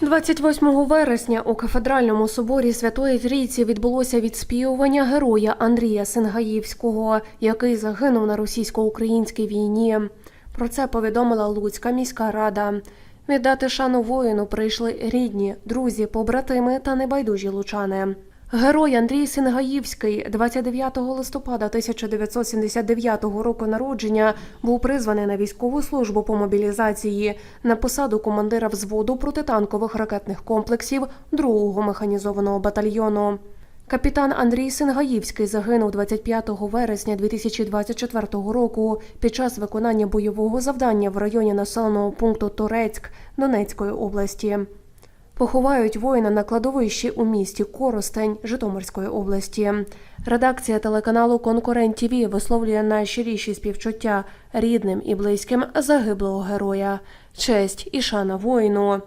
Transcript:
28 вересня у кафедральному соборі Святої Трійці відбулося відспівування героя Андрія Сенгаївського, який загинув на російсько-українській війні. Про це повідомила Луцька міська рада. Віддати шану воїну прийшли рідні, друзі, побратими та небайдужі лучани. Герой Андрій Сингаївський 29 листопада 1979 року народження був призваний на військову службу по мобілізації на посаду командира взводу протитанкових ракетних комплексів 2-го механізованого батальйону. Капітан Андрій Сингаївський загинув 25 вересня 2024 року під час виконання бойового завдання в районі населеного пункту Торецьк Донецької області. Поховають воїна на кладовищі у місті Коростень Житомирської області. Редакція телеканалу Конкурент ТВ висловлює найщиріші співчуття рідним і близьким загиблого героя. Честь і шана воїну.